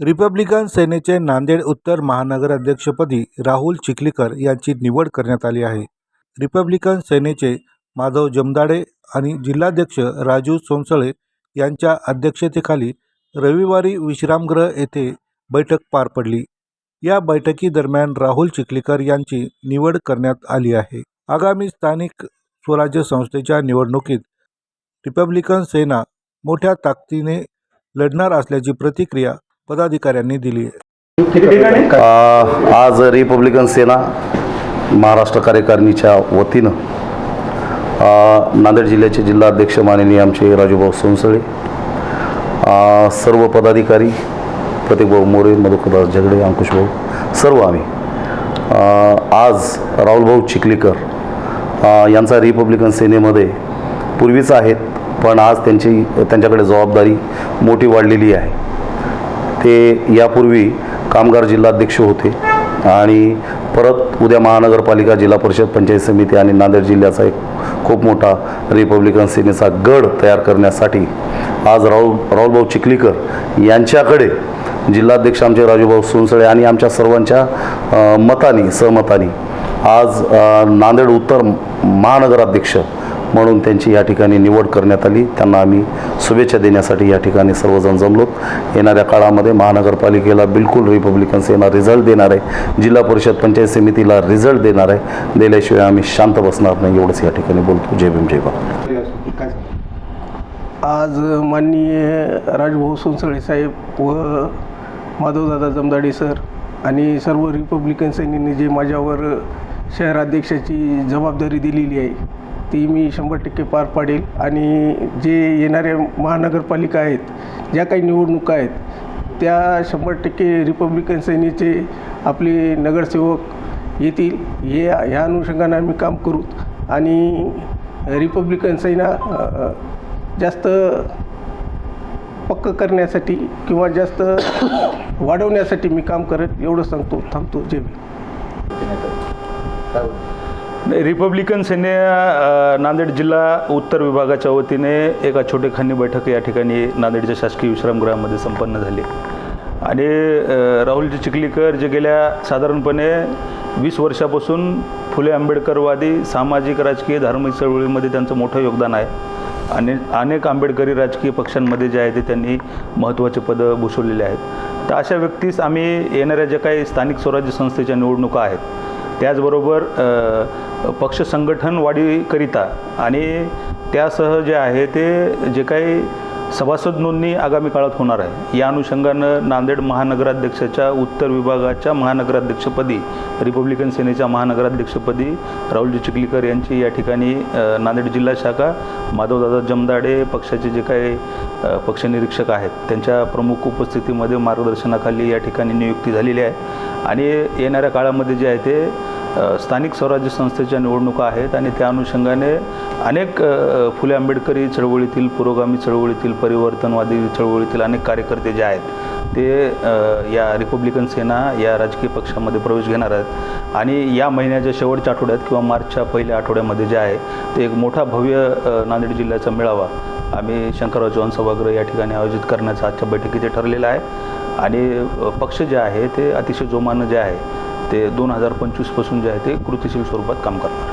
Republican सेनेचे नांदेड उत्तर महानगराध्यक्षपदी राहुल चिखलीकर यांची निवड करण्यात आली आहे. रिपब्लिकन सेनेचे माधव जमदाडे आणि जिल्हाध्यक्ष राजू सोनसळे यांच्या अध्यक्षतेखाली रविवारी विश्रामगृह येथे बैठक पार पडली. या बैठकीदरम्यान राहुल चिखलीकर यांची निवड करण्यात आली आहे. आगामी स्थानिक स्वराज्य संस्थेच्या निवडणुकीत रिपब्लिकन सेना मोठ्या ताकदीने लढणार असल्याची प्रतिक्रिया पदाधिकाऱ्यांनी दिली. आज रिपब्लिकन सेना महाराष्ट्र कार्यकारिणीच्या वतीनं नांदेड जिल्ह्याचे जिल्हाध्यक्ष माननीय आमचे राजूभाऊ सोनसळे सर्व पदाधिकारी प्रतीकभाऊ मोरे मधुकरदास झगडे अंकुशभाऊ सर्व आम्ही आज राहुलभाऊ चिखलीकर यांचा रिपब्लिकन सेनेमध्ये पूर्वीच आहेत पण आज त्यांची त्यांच्याकडे जबाबदारी मोठी वाढलेली आहे. ते यापूर्वी कामगार जिल्हाध्यक्ष होते. आणि परत उद्या महानगरपालिका जिल्हा परिषद पंचायत समिती आणि नांदेड जिल्ह्याचा एक खूप मोठा रिपब्लिकन सेनेचा गड तयार करण्यासाठी आज राहुल राहुलभाऊ चिखलीकर यांच्याकडे जिल्हाध्यक्ष आमचे राजूभाऊ सोनसळे आणि आमच्या सर्वांच्या मतानी मताने सहमताने आज नांदेड उत्तर महानगराध्यक्ष म्हणून त्यांची या ठिकाणी निवड करण्यात आली. त्यांना आम्ही शुभेच्छा देण्यासाठी या ठिकाणी सर्वजण जमलो. येणाऱ्या काळामध्ये महानगरपालिकेला बिलकुल रिपब्लिकन्स यांना रिझल्ट देणार आहे. जिल्हा परिषद पंचायत समितीला रिझल्ट देणार आहे. दिल्याशिवाय आम्ही शांत बसणार नाही एवढंच या ठिकाणी बोलतो. जय भीम जय भारत. आज माननीय राजभाऊ सोनसळे साहेब व माधवदादा जमदाडे सर आणि सर्व रिपब्लिकन सैनिकांनी जे माझ्यावर शहराध्यक्षाची जबाबदारी दिलेली आहे ती मी शंभर टक्के पार पाडेल. आणि जे येणाऱ्या महानगरपालिका आहेत ज्या काही निवडणुका आहेत त्या शंभर टक्के रिपब्लिकन सेनेचे आपले नगरसेवक येतील. हे ह्या अनुषंगाने आम्ही काम करू. आणि रिपब्लिकन सेना जास्त पक्क करण्यासाठी किंवा जास्त वाढवण्यासाठी मी काम करत एवढं सांगतो थांबतो. जय भीम. रिपब्लिकन सेने नांदेड जिल्हा उत्तर विभागाच्या वतीने एका छोटेखानी बैठक या ठिकाणी नांदेडच्या शासकीय विश्रामगृहामध्ये संपन्न झाली. आणि राहुलजी चिखलीकर जे गेल्या साधारणपणे वीस वर्षापासून फुले आंबेडकरवादी सामाजिक राजकीय धार्मिक चळवळीमध्ये त्यांचं मोठं योगदान आहे. आणि अनेक आंबेडकरी राजकीय पक्षांमध्ये जे आहे ते त्यांनी महत्त्वाचे पदं भूषवलेले आहेत. तर अशा व्यक्तीस आम्ही येणाऱ्या ज्या काही स्थानिक स्वराज्य संस्थेच्या निवडणुका आहेत त्याचबरोबर पक्ष संघटन वाढीकरिता आणि त्यासह जे आहे ते जे काही सभासद नोंदणी आगामी काळात होणार आहे या अनुषंगानं नांदेड महानगराध्यक्षाच्या उत्तर विभागाच्या महानगराध्यक्षपदी रिपब्लिकन सेनेच्या महानगराध्यक्षपदी राहुलजी चिखलीकर यांची या ठिकाणी नांदेड जिल्हा शाखा माधवदादा जमदाडे पक्षाचे जे काही पक्षनिरीक्षक आहेत त्यांच्या प्रमुख उपस्थितीमध्ये मार्गदर्शनाखाली या ठिकाणी नियुक्ती झालेली आहे. आणि येणाऱ्या काळामध्ये जे आहे ते स्थानिक स्वराज्य संस्थेच्या निवडणुका आहेत आणि त्या अनुषंगाने अनेक फुले आंबेडकरी चळवळीतील पुरोगामी चळवळीतील परिवर्तनवादी चळवळीतील अनेक कार्यकर्ते जे आहेत ते या रिपब्लिकन सेना या राजकीय पक्षामध्ये प्रवेश घेणार आहेत. आणि या महिन्याच्या शेवटच्या आठवड्यात किंवा मार्चच्या पहिल्या आठवड्यामध्ये जे आहे ते एक मोठा भव्य नांदेड जिल्ह्याचा मेळावा आम्ही शंकरराव चव्हाण सभागृह या ठिकाणी आयोजित करण्याचं आजच्या बैठकीचे ठरलेलं आहे. आणि पक्ष जे आहे ते अतिशय जोमानं जे आहे ते दोन हजार पंचवीसपासून जे आहे ते कृतिशील स्वरूपात काम करणार